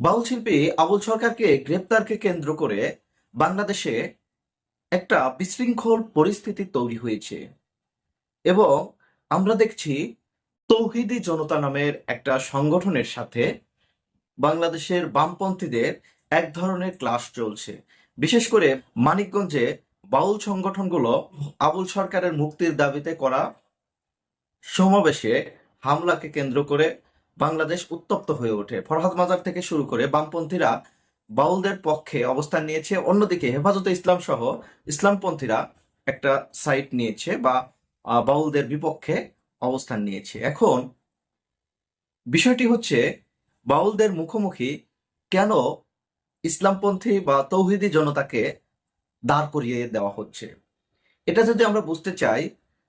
বাউল শিল্পী আবুল সরকারকে গ্রেপ্তারকে কেন্দ্র করে বাংলাদেশে একটা বিশৃঙ্খল পরিস্থিতি তৈরি হয়েছে। এবং আমরা দেখছি তৌহিদি জনতা নামের একটা সংগঠনের সাথে বাংলাদেশের বামপন্থীদের এক ধরনের ক্লাস চলছে। বিশেষ করে মানিকগঞ্জে বাউল সংগঠনগুলো আবুল সরকারের মুক্তির দাবিতে করা সমাবেশে হামলাকে কেন্দ্র করে বাংলাদেশ উত্তপ্ত হয়ে ওঠে। ফরহাদ মাজার থেকে শুরু করে বামপন্থীরা বাউলদের পক্ষে অবস্থান নিয়েছে। অন্যদিকে হেফাজতে ইসলাম সহ ইসলামপন্থীরা একটা সাইট নিয়েছে বা বাউলদের বিপক্ষে অবস্থান নিয়েছে। এখন বিষয়টি হচ্ছে, বাউলদের মুখোমুখি কেন ইসলামপন্থী বা তৌহিদি জনতাকে দাঁড় করিয়ে দেওয়া হচ্ছে? এটা যদি আমরা বুঝতে চাই,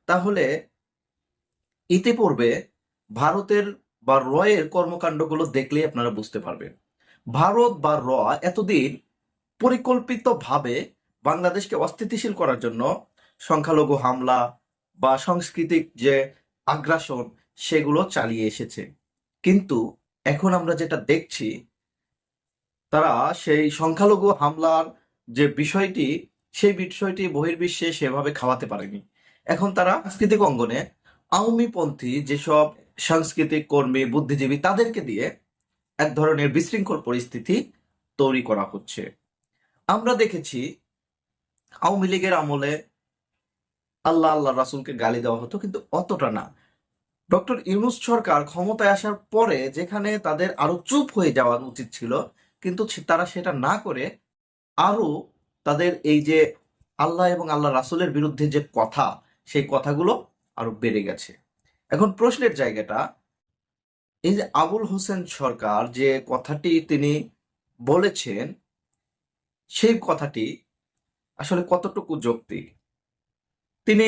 তাহলে ইতিপূর্বে ভারতের বা রয়ের কর্মকাণ্ডগুলো দেখলেই আপনারা বুঝতে পারবেন। ভারত বা র এতদিন পরিকল্পিতভাবে বাংলাদেশকে অস্থিতিশীল করার জন্য সংখ্যালঘু হামলা বা সাংস্কৃতিক যে আগ্রাসন, সেগুলো চালিয়ে এসেছে। কিন্তু এখন আমরা যেটা দেখছি, তারা সেই সংখ্যালঘু হামলার যে বিষয়টি, সেই বিষয়টি বহির্বিশ্বে সেভাবে খাওয়াতে পারেনি। এখন তারা সাংস্কৃতিক অঙ্গনে আওয়ামীপন্থী যেসব সাংস্কৃতিক কর্মী, বুদ্ধিজীবী তাদেরকে দিয়ে এক ধরনের বিশৃঙ্খল পরিস্থিতি তৈরি করা হচ্ছে। আমরা দেখেছি আওয়ামী লীগের আমলে আল্লাহ আল্লাহ রাসুলকে গালি দেওয়া হতো, কিন্তু অতটা না। ডক্টর ইউনুস সরকার ক্ষমতায় আসার পরে যেখানে তাদের আরও চুপ হয়ে যাওয়া উচিত ছিল, কিন্তু তারা সেটা না করে আরও তাদের এই যে আল্লাহ এবং আল্লাহ রাসুলের বিরুদ্ধে যে কথা, সেই কথাগুলো আরও বেড়ে গেছে। এখন প্রশ্নের জায়গাটা, এই যে আবুল হোসেন সরকার যে কথাটি তিনি বলেছেন, সেই কথাটি আসলে কতটুকু যৌক্তিক? তিনি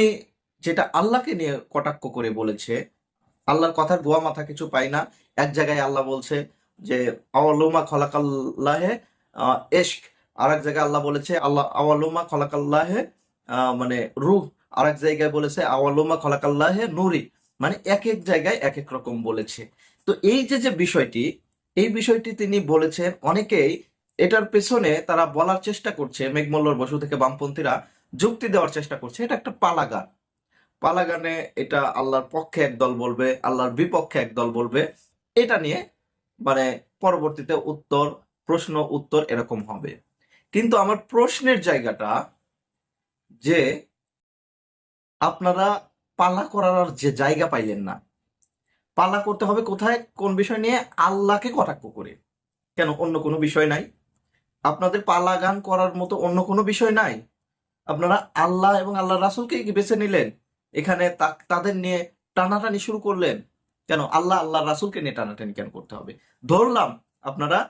যেটা আল্লাহকে নিয়ে কটাক্ষ করে বলেছে, আল্লাহর কথার গোয়া মাথা কিছু পাই না। এক জায়গায় আল্লাহ বলছে যে, আওয়ালুমা খলাকাল্লাহে এশক। আর এক জায়গায় আল্লাহ বলেছে, আল্লাহ, আওয়ালুমা খলাকাল্লাহে মানে রুহ। আর এক জায়গায় বলেছে, আওয়ালুমা খলাকাল্লাহে নুরি। মানে এক এক জায়গায় এক এক রকম বলেছে। তো এই যে যে বিষয়টি, এই বিষয়টি তিনি বলেছেন, অনেকেই এটার পেছনে তারা বলার চেষ্টা করছে, মেঘমল্লর বসু থেকে বামপন্থীরা যুক্তি দেওয়ার চেষ্টা করছে। এটা একটা পালাগান। পালাগানে এটা আল্লাহর পক্ষে একদল বলবে, আল্লাহর বিপক্ষে একদল বলবে। এটা নিয়ে মানে পরবর্তীতে উত্তর, প্রশ্ন, উত্তর এরকম হবে। কিন্তু আমার প্রশ্নের জায়গাটা যে, আপনারা পালা করার আর যে জায়গা পাইলেন না। পালা করতে হবে কোথায়? কোন বিষয় নিয়ে? আল্লাহকে কটাক্ষ করে। কেন? অন্য কোনো বিষয় নাই। আপনাদের পালা গান করার মতো অন্য কোনো বিষয় নাই। আপনারা আল্লাহ এবং আল্লাহ রাসুলকে বেছে নিলেন। এখানে তাদের নিয়ে টানাটানি শুরু করলেন। কেন? আল্লাহ আল্লাহ রাসুলকে নিয়ে টানাটানি কেন করতে হবে? ধরলাম আপনারা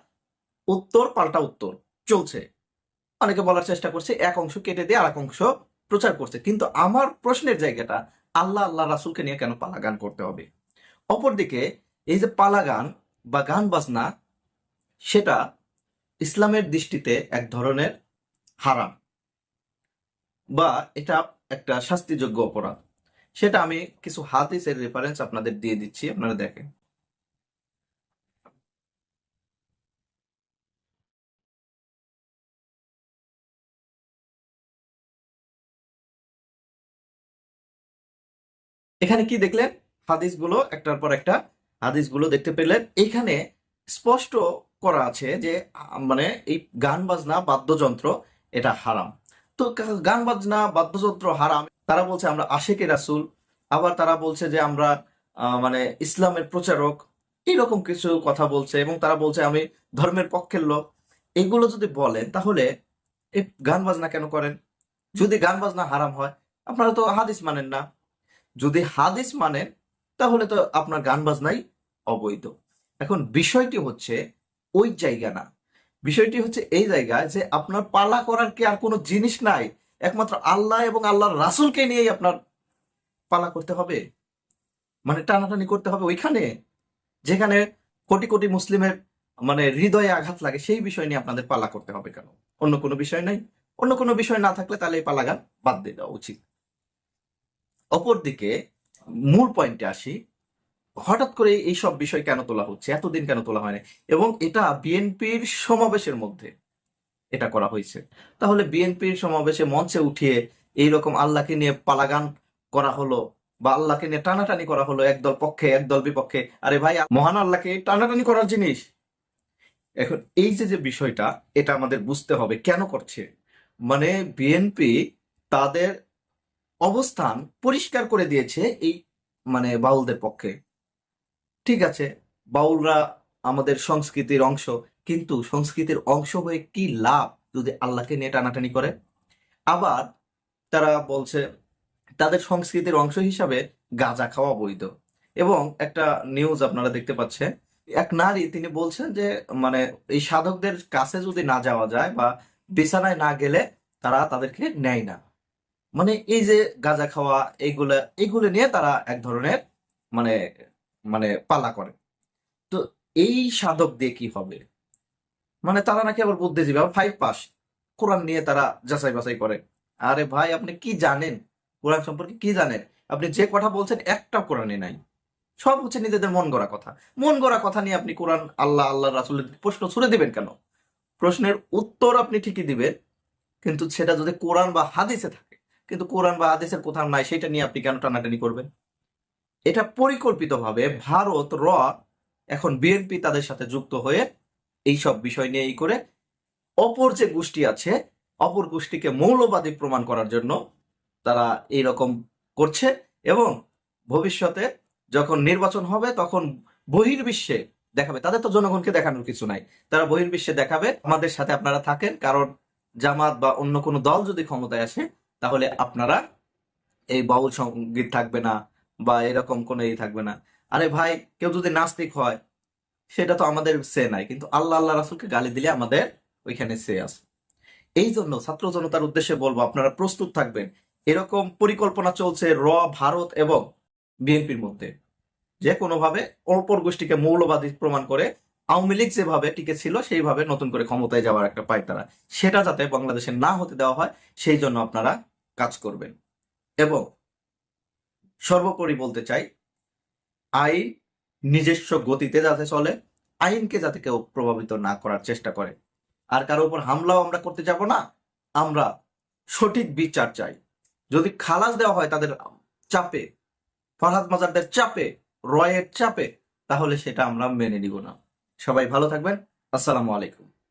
উত্তর পাল্টা উত্তর। চলছে। অনেকে বলার চেষ্টা করছে, এক অংশ কেটে দিয়ে আর এক অংশ প্রচার করছে। কিন্তু আমার প্রশ্নের জায়গাটা আল্লাহ আল্লাহ রাসুলকে নিয়ে কেন পালা গান করতে হবে? অপরদিকে এই যে পালা গান বা গান বাজনা, সেটা ইসলামের দৃষ্টিতে এক ধরনের হারাম বা এটা একটা শাস্তিযোগ্য অপরাধ। সেটা আমি কিছু হাদিসের রেফারেন্স আপনাদের দিয়ে দিচ্ছি, আপনারা দেখেন। এখানে কি দেখলেন? হাদিসগুলো, একটার পর একটা হাদিসগুলো দেখতে পেলেন। এখানে স্পষ্ট করা আছে যে মানে এই গান বাজনা, বাদ্যযন্ত্র, এটা হারাম। তো গান বাজনা, বাদ্যযন্ত্র হারাম। তারা বলছে আমরা আশেকে রাসূল। আবার তারা বলছে যে আমরা মানে ইসলামের প্রচারক। এইরকম কিছু কথা বলছে এবং তারা বলছে আমি ধর্মের পক্ষের লোক। এগুলো যদি বলেন, তাহলে এই গান বাজনা কেন করেন? যদি গান বাজনা হারাম হয়, আপনারা তো হাদিস মানেন না। যদি হাদিস মানেন, তাহলে তো আপনার গান বাজনাই অবৈধ। এখন বিষয়টি হচ্ছে ওই জায়গা না। বিষয়টি হচ্ছে এই জায়গায় যে আপনার পালা করার কি আর কোনো জিনিস নাই। একমাত্র আল্লাহ এবং আল্লাহর রাসুলকে নিয়েই আপনার পালা করতে হবে? মানে টানাটানি করতে হবে ওইখানে? যেখানে কোটি কোটি মুসলিমের মানে হৃদয়ে আঘাত লাগে, সেই বিষয় নিয়ে আপনাদের পালা করতে হবে কেন? অন্য কোনো বিষয় নাই। অন্য কোনো বিষয় না থাকলে তাহলে এই পালা গান বাদ দিয়ে দেওয়া উচিত। অপরদিকে মূল পয়েন্টে আসি, হঠাৎ করে এই সব বিষয় কেন তোলা হচ্ছে? এতদিন কেন তোলা হয়নি এবং এটা বিএনপির সমাবেশের মধ্যে এটা করা হয়েছে। তাহলে বিএনপির সমাবেশে মঞ্চে উঠিয়ে এইরকম আল্লাহকে নিয়ে পালাগান করা হলো বা আল্লাহকে নিয়ে টানাটানি করা হলো একদল পক্ষে, একদল বিপক্ষে, আরে ভাই, মহান আল্লাহকে টানাটানি করার জিনিস। এখন এই যে যে বিষয়টা, এটা আমাদের বুঝতে হবে কেন করছে? মানে বিএনপি তাদের অবস্থান পরিষ্কার করে দিয়েছে এই মানে বাউলদের পক্ষে। ঠিক আছে, বাউলরা আমাদের সংস্কৃতির অংশ, কিন্তু সংস্কৃতির অংশ হয়ে কি লাভ যদি আল্লাহকে নিয়ে টানাটানি করে? আবার তারা বলছে, তাদের সংস্কৃতির অংশ হিসাবে গাঁজা খাওয়া বৈধ এবং একটা নিউজ আপনারা দেখতে পাচ্ছেন, এক নারী তিনি বলছেন যে মানে এই সাধকদের কাছে যদি না যাওয়া যায় বা বিছানায় না গেলে তারা তাদেরকে নেয় না। মানে এই যে গাঁজা খাওয়া, এইগুলা, এইগুলো নিয়ে তারা এক ধরনের মানে মানে পালা করে। তো এই সাধক দিয়ে কি হবে? মানে তারা নাকি আবার বুদ্ধিজীবী, আবার ফাইভ পাস কোরআন নিয়ে তারা যাচাই বাছাই করে। আরে ভাই, আপনি কি জানেন? কোরআন সম্পর্কে কি জানেন? আপনি যে কথা বলছেন, একটা কোরআনে নাই। সব হচ্ছে নিজেদের মন গড়া কথা। মন গড়া কথা নিয়ে আপনি কোরআন, আল্লাহ আল্লাহ রাসুলের প্রশ্ন ছুড়ে দিবেন কেন? প্রশ্নের উত্তর আপনি ঠিকই দিবেন, কিন্তু সেটা যদি কোরআন বা হাদিসে থাকে কিন্তু কোরআন বা আদেশের কোথাও নাই, সেটা নিয়ে আপনি কেন টানাটানি করবেন? এটা পরিকল্পিতভাবে ভারত, র, এখন বিএনপি তাদের সাথে যুক্ত হয়ে এই সব বিষয় নিয়ে এই করে অপর যে গোষ্ঠী আছে, অপর গোষ্ঠীকে মৌলবাদী প্রমাণ করার জন্য তারা এই রকম করছে এবং ভবিষ্যতে যখন নির্বাচন হবে তখন বহির্বিশ্বে দেখাবে। তাদের তো জনগণকে দেখানোর কিছু নাই। তারা বহির্বিশ্বে দেখাবে। আমাদের সাথে আপনারা থাকেন, কারণ জামাত বা অন্য কোনো দল যদি ক্ষমতায় আসে তাহলে আপনারা এই বাউল সংগীত থাকবে না বা এরকম কোনো ই থাকবে না। আরে ভাই, কেউ যদি নাস্তিক হয়, সেটা তো আমাদের সে নাই, কিন্তু আল্লাহ আল্লাহ রাসুলকে গালি দিলে আমাদের ওইখানে সে আছে। এই জন্য ছাত্র জনতার উদ্দেশ্যে বলব, আপনারা প্রস্তুত থাকবেন। এরকম পরিকল্পনা চলছে র, ভারত এবং বিএনপির মধ্যে। যে কোনোভাবে অপর গোষ্ঠীকে মৌলবাদী প্রমাণ করে আওয়ামী লীগ যেভাবে টিকে ছিল সেইভাবে নতুন করে ক্ষমতায় যাওয়ার একটা পায় তারা। সেটা যাতে বাংলাদেশে না হতে দেওয়া হয়, সেই জন্য আপনারা কাজ করবেন এবং সর্বোপরি বলতে চাই, আইন নিজস্ব গতিতে যাতে চলে, আইনকে যাতে কেউ প্রভাবিত না করার চেষ্টা করে। আর কারও উপর হামলাও আমরা করতে যাব না, আমরা সঠিক বিচার চাই। যদি খালাস দেওয়া হয় তাদের চাপে ফরহাদ মাজারদের চাপে, রয়ের চাপে, তাহলে সেটা আমরা মেনে নিব না। সবাই ভালো থাকবেন। আসসালামু আলাইকুম।